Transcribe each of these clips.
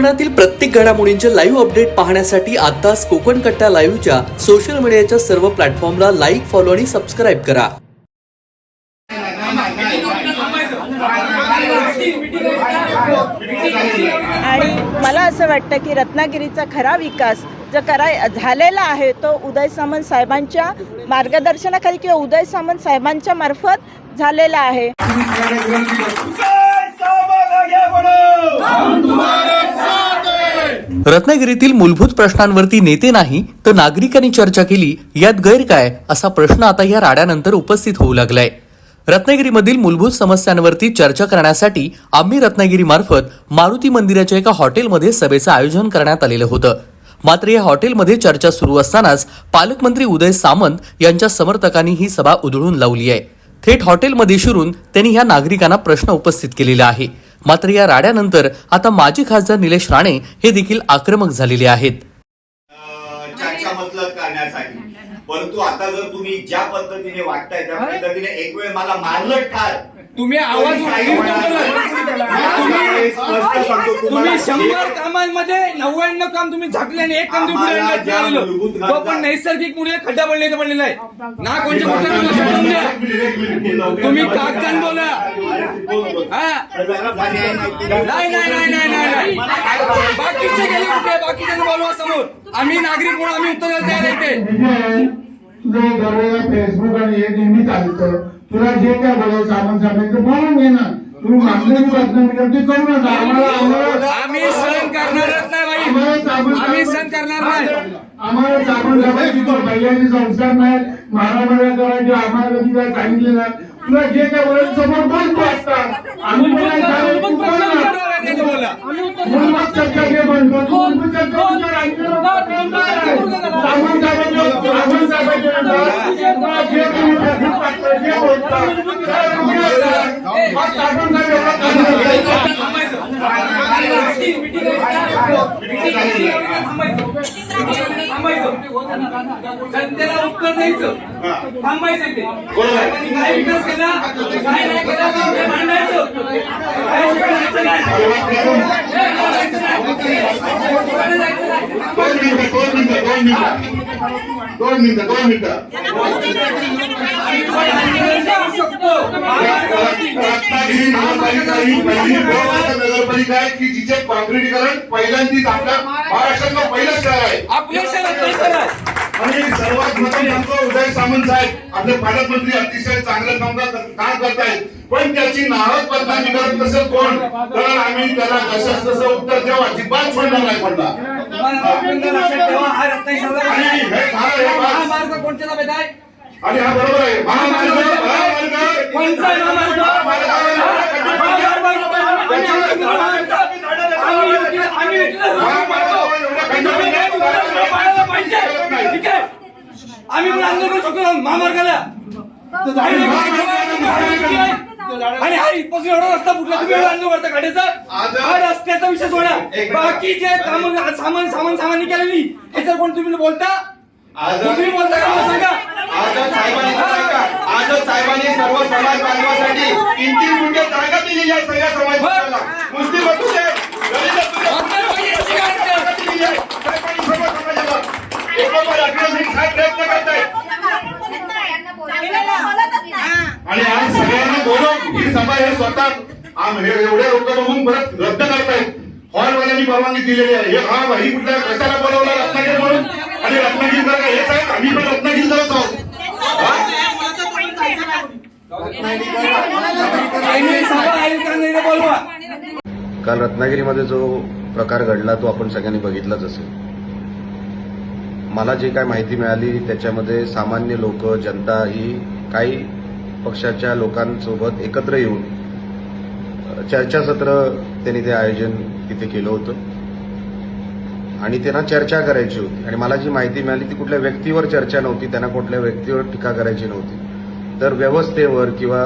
कोकणातील प्रत्येक घडामोडींचे लाईव्ह अपडेट पाहण्यासाठी आताच कोकण कट्टा लाईव्हच्या सोशल मीडियाच्या सर्व प्लॅटफॉर्मला लाईक फॉलो आणि सबस्क्राईब करा. आणि मला असं वाटतं की रत्नागिरीचा खरा विकास जो कराय झालेला आहे तो उदय सामंत साहेबांच्या मार्गदर्शनाखाली किंवा उदय सामंत साहेबांच्या मार्फत झालेला आहे. रत्नागिरीतील मूलभूत प्रश्नांवरती नेते नाही तर नागरिकांनी चर्चा केली यात गैर काय? असा प्रश्न आता या राड्यानंतर उपस्थित होऊ लागलाय. रत्नागिरीमधील मूलभूत समस्यांवरती चर्चा करण्यासाठी आम्ही रत्नागिरीमार्फत मारुती मंदिराच्या एका हॉटेलमध्ये सभेचं आयोजन करण्यात आलेलं होतं. मात्र या हॉटेलमध्ये चर्चा सुरू असतानाच पालकमंत्री उदय सामंत यांच्या समर्थकांनी ही सभा उधळून लावली आहे. थेट हॉटेलमध्ये शिरून त्यांनी ह्या नागरिकांना प्रश्न उपस्थित केलेला आहे. मात्र या राड्यानंतर आता माजी खासदार निलेश राणे हे देखील आक्रमक झालेले आहेत. परंतु आता जर तुम्ही ज्या पद्धतीने वागताय त्या पद्धतीने एक वेळ मला मारलं ठार. तुम्ही आवाज तरी काही उठवून होणार नाही. तुम्ही- स्पष्ट सांगतो तुम्ही तुम्हाला शंभर कामांमध्ये नव्याण्णव काम तुम्ही झाकले आणि एक काम तुम्ही पुढे नाही आलेलं. तो पण नैसर्गिक मुळे खड्डा पडले तर पडलेला आहे. ना कोणत्या कुठल्या मुलाला सोडून द्या. तुम्ही कागदान बोला. हा. नाही नाही नाही नाही नाही नाही. बाकीचे गेले कुठे? बाकीचे बोलवा समोर. आम्ही नागरिक म्हणून आम्ही उत्तर द्यायला तयार आहे इथे. तुझे दरवेळेला फेसबुक आणि हे नेहमी चालतं तुला जे काय बोलायचं सामान सांगायचं बोलून घे ना तू मागणी प्रश्न विनंती करू नका. आम्हाला आम्ही सहन करणारच नाही बाई. आम्ही सहन करणार नाही. आम्हाला साबण पहिल्याचे संस्कार नाही. महाराष्ट्र करायचे आम्हाला सांगितले नाही. तुला जे काय बोलायचं समोर बोल तू असता आम्ही बोलायचं आहे, तू बोल ना. विचारायला त्याचं बोला मूलभूत चर्चा घे म्हणतो तू मूलभूत चर्चा विचार आणखी साबण साहेबांचे साबण साहेबांचे तुला जे काही प्रश्न वाटतं, जे बोलता, काय तुम्ही मग साबण साहेब एवढा काम जनतेला उत्तर द्यायचं थांबायचं इथे साहेबांनी काय विकास केला काय नाही केला ते मांडायचं काय शिकायचं नाही. हे बोलायचं नाही. पुढे जायचं नाही. दोन मिनिटं दोन मिनिटं रत्नागिरी नगरपालिका ही पहिली गोवाचा नगरपालिका आहे की जिचे काँक्रिटीकरण पहिल्यांदाच आपल्या महाराष्ट्रातलं पहिलं शहर आहे. आपल्या शहरात नाही शहरात आणि सर्वात प्रथम सांगतो उदय सामंत साहेब आपले पालकमंत्री अतिशय चांगलं काम करत- काम करतायत. पण त्याची नाहक बदनामी करत नसेल कोण? तर आम्ही त्याला जसं तसं उत्तर देऊ अजिबात सोडणार नाही हा रत्नागिरी आणि हे खरं हे हा बात- मार्ग कोणत्या ताब्यात आहे? आणि हा बरोबर आहे. महामार्ग महामार्ग. कोणचा महामार्ग? महामार्ग- आम्ही पण आंदोलन करू शकतो महामार्गाला आणि हा इथपासून एवढा रस्ता फुटला तुम्ही एवढा आंदोलन करता गाडीचा हा रस्त्याचा विषय सोडा बाकी जे काम सामान सामान सामान्य केलेली ह्याच्यावर कोण तुम्ही बोलता आज- तुम्ही बोलता का सांगा? आजच साहेबांनी सर्व समाज बांधवासाठी तीन तीन गुंठे जागा दिलेली आहे सगळ्या समाज बांधवाला. मुस्लिम असू दे दलित असू दिलेली आहे. सर्व समाजाला. प्रयत्न आणि आज सगळ्यांना बोलवून ही सभा हे स्वतः आम हे एवढे लोक बघून परत रद्द करतायत. हॉलवाल्यांनी परवानगी दिलेली आहे. हे हा भाई कुठल्या कशाला बोलवला रत्नागिरी म्हणून? आणि रत्नागिरी जर हेच आहे. आम्ही पण रत्नागिरी जात आहोत. काल रत्नागिरीमध्ये जो प्रकार घडला तो आपण सगळ्यांनी बघितलाच असेल. मला जे काय माहिती मिळाली त्याच्यामध्ये सामान्य लोक जनता ही काही पक्षाच्या लोकांसोबत एकत्र येऊन चर्चासत्र त्यांनी ते आयोजन तिथे केलं होतं. आणि त्यांना चर्चा करायची होती. आणि मला जी माहिती मिळाली ती कुठल्या व्यक्तीवर चर्चा नव्हती त्यांना कुठल्या व्यक्तीवर टीका करायची नव्हती. तर व्यवस्थेवर किंवा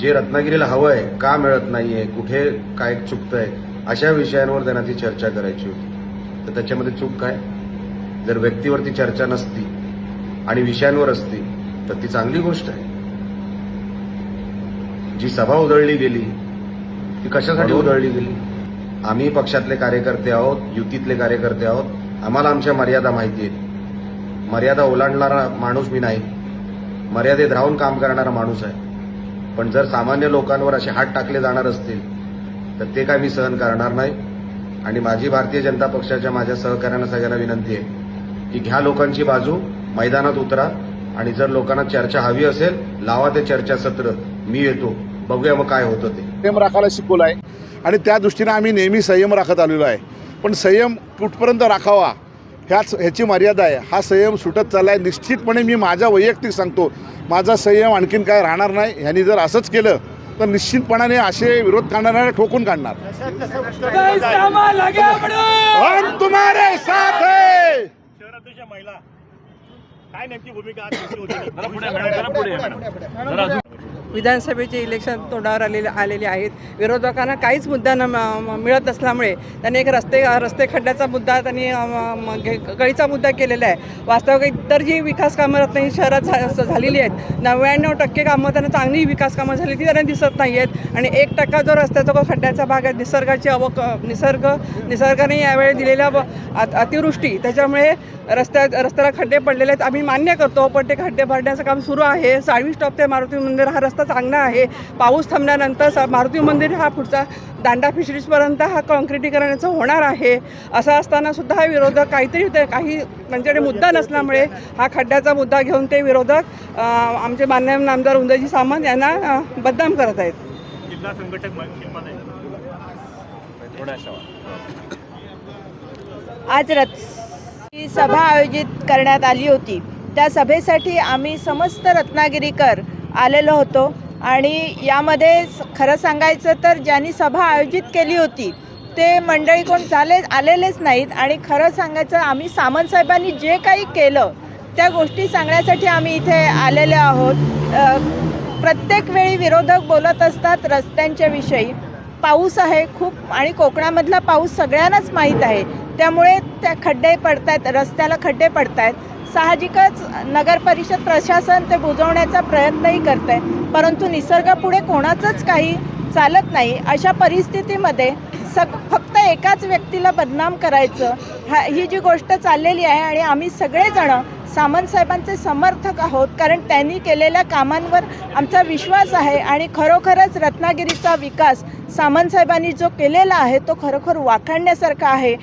जे रत्नागिरीला हवं आहे का मिळत नाहीये कुठे काय चुकतंय अशा विषयांवर त्यांना ती चर्चा करायची होती. तर त्याच्यामध्ये चूक काय? जर व्यक्तीवरती चर्चा नसती आणि विषयांवर असती तर ती चांगली गोष्ट आहे. जी सभा उधळली गेली ती कशासाठी उधळली गेली? आम्ही पक्षातले कार्यकर्ते आहोत युतीतले कार्यकर्ते आहोत आम्हाला आमच्या मर्यादा माहिती आहेत. मर्यादा ओलांडणारा माणूस मी नाही. मर्यादेत राहून काम करणारा माणूस आहे. पण जर सामान्य लोकांवर असे हात टाकले जाणार असतील तर ते काय मी सहन करणार नाही. आणि माझी भारतीय जनता पक्षाच्या माझ्या सहकार्यांना सगळ्यांना विनंती आहे की घ्या लोकांची बाजू मैदानात उतरा. आणि जर लोकांना चर्चा हवी असेल लावा ते चर्चासत्र. मी येतो. बघूया मग काय होतं ते. संयम राखायला शिकवलं आहे. आणि त्या दृष्टीने आम्ही नेहमी संयम राखत आलेलो आहे. पण संयम कुठपर्यंत राखावा? ह्याच ह्याची मर्यादा आहे. हा संयम सुटत चालला आहे निश्चितपणे मी माझा वैयक्तिक सांगतो माझा संयम आणखीन काय राहणार नाही. ह्यांनी जर असंच केलं तर निश्चितपणाने असे विरोध करणाऱ्या ठोकून काढणार. है! काय नेमकी भूमिका विधानसभेचे इलेक्शन तोंडावर आलेले आलेले आहेत. विरोधकांना काहीच मुद्दा न मिळत नसल्यामुळे त्यांनी एक रस्ते रस्ते खड्ड्याचा मुद्दा त्यांनी घे- गळीचा मुद्दा केलेला आहे. वास्तविक इतर जी विकास कामं रत्नागिरी शहरात झा- झालेली आहेत नव्याण्णव टक्के कामं त्यांना चांगली विकास कामं झाली ती त्यांना दिसत नाही आहेत. आणि एक टक्का जो रस्त्याचा जो खड्ड्याचा भाग आहे निसर्गाची अवक निसर्ग निसर्गाने यावेळी दिलेल्या अत- अतिवृष्टी त्याच्यामुळे रस्त्यात रस्त्याला खड्डे पडलेले आहेत. आम्ही मान्य करतो पण ते खड्डे भरण्याचं काम सुरू आहे. साळवी स्टॉप ते मारुती मंदिर हा रस्ता चांगला आहे. पाऊस थांबल्यानंतर स- मारुती मंदिर हा पुढचा दांडा फिशरीजपर्यंत हा कॉन्क्रिटीकरणाचं होणार आहे. असं असताना सुद्धा हा विरोधक काहीतरी ते काही त्यांच्याकडे मुद्दा नसल्यामुळे हा खड्ड्याचा मुद्दा घेऊन ते विरोधक आमचे मान्य नामदार उदयजी सामंत यांना बदनाम करत आहेत. जिल्हा संघटकमध्ये आज रथ ही सभा आयोजित करण्यात आली होती. त्या सभेसाठी आम्ही समस्त रत्नागिरीकर आलेलो होतो. आणि यामध्ये स- खरं सांगायचं तर ज्यांनी सभा आयोजित केली होती ते मंडळी कोण झाले आलेलेच नाहीत. आणि खरं सांगायचं आम्ही सामंतसाहेबांनी जे काही केलं त्या गोष्टी सांगण्यासाठी आम्ही इथे आलेले आहोत. प्रत्येक वेळी विरोधक बोलत असतात रस्त्यांच्या विषयी. पाऊस आहे खूप आणि कोकणामधला पाऊस सगळ्यांनाच माहीत आहे. त्यामुळे त्या खड्डे पडत आहेत रस्त्याला खड्डे पडत आहेत साहजिकच नगर परिषद प्रशासन ते बुजवण्याचा प्रयत्नही करत आहे परंतु निसर्गापुढे कोणाचंच काही चालत नाही. अशा परिस्थितीमध्ये सग फक्त एकाच व्यक्तीला बदनाम करायचं हा ही जी गोष्ट चाललेली आहे आणि आम्ही सगळेजणं सामंतसाहेबांचे समर्थक आहोत कारण त्यांनी केलेल्या कामांवर आमचा विश्वास आहे आणि खरोखरच रत्नागिरीचा विकास सामंतसाहेबांनी जो केलेला आहे तो खरोखर वाखाणण्यासारखा आहे.